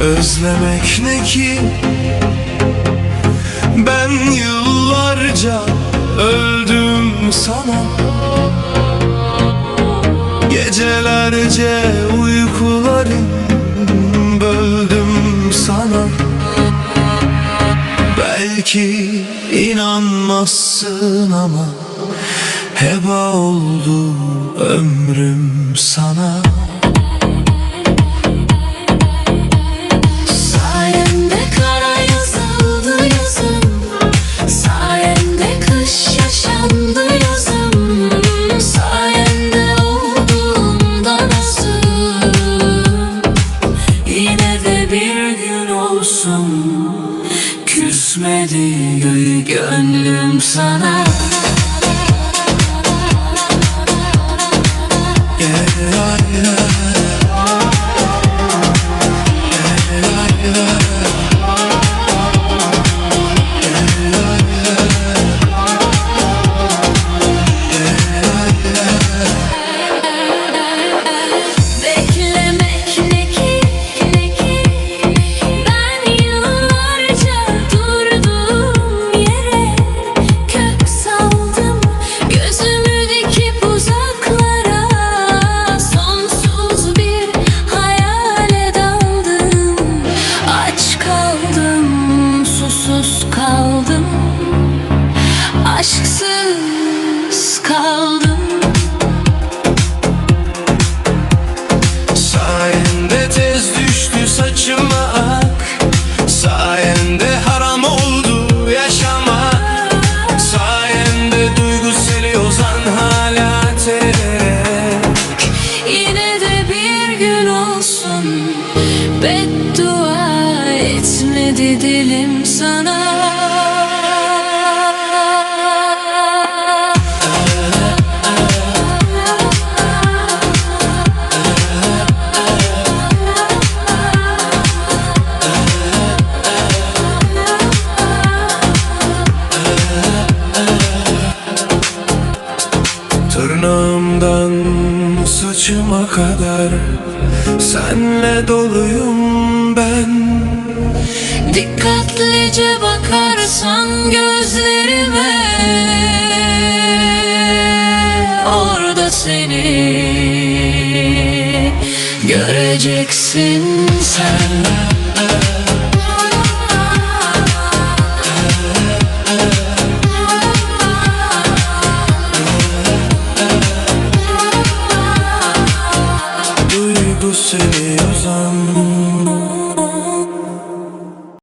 Özlemek ne ki? Ben yıllarca öldüm sana. Gecelerce uykularım böldüm sana. Belki inanmazsın ama Heba oldu ömrüm sana bir gün olsun Küsmedi gö- gönlüm sana. Beklemek Beddua etmedi dilim sana. Tırnağımdan saçıma kadar Senle doluyum Dikkatlice bakarsan gözlerime. Orada seni göreceksin sen. Duygu seni yazan